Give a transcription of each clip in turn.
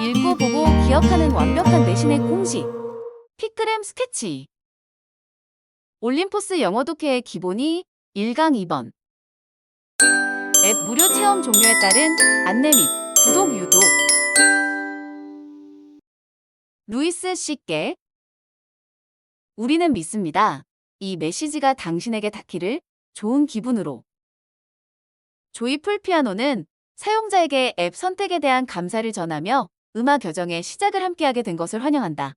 읽고 보고 기억하는 완벽한 내신의 공식. 피크램 스케치. 올림포스 영어 독해의 기본이 1강 2번. 앱 무료 체험 종료에 따른 안내 및 구독 유도. 루이스 씨께 우리는 믿습니다. 이 메시지가 당신에게 닿기를 좋은 기분으로. 조이풀 피아노는 사용자에게 앱 선택에 대한 감사를 전하며 음악 교정의 시작을 함께하게 된 것을 환영한다.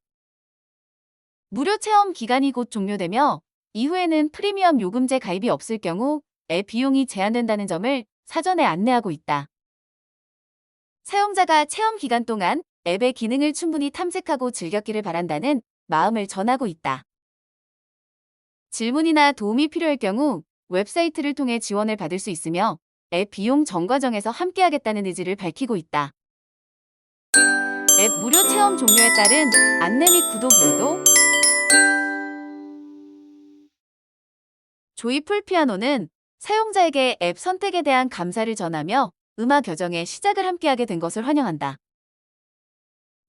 무료 체험 기간이 곧 종료되며 이후에는 프리미엄 요금제 가입이 없을 경우 앱 비용이 제한된다는 점을 사전에 안내하고 있다. 사용자가 체험 기간 동안 앱의 기능을 충분히 탐색하고 즐겼기를 바란다는 마음을 전하고 있다. 질문이나 도움이 필요할 경우 웹사이트를 통해 지원을 받을 수 있으며 앱 비용 정과정에서 함께하겠다는 의지를 밝히고 있다. 앱 무료 체험 종료에 따른 안내 및 구독 유도 조이풀 피아노는 사용자에게 앱 선택에 대한 감사를 전하며 음악 교정의 시작을 함께하게 된 것을 환영한다.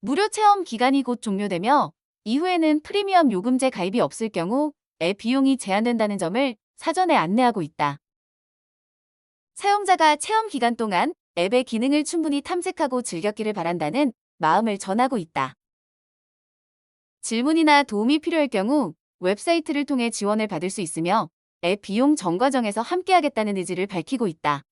무료 체험 기간이 곧 종료되며 이후에는 프리미엄 요금제 가입이 없을 경우 앱 비용이 제한된다는 점을 사전에 안내하고 있다. 사용자가 체험 기간 동안 앱의 기능을 충분히 탐색하고 즐겼기를 바란다는 마음을 전하고 있다. 질문이나 도움이 필요할 경우 웹사이트를 통해 지원을 받을 수 있으며 앱 비용 정과정에서 함께하겠다는 의지를 밝히고 있다.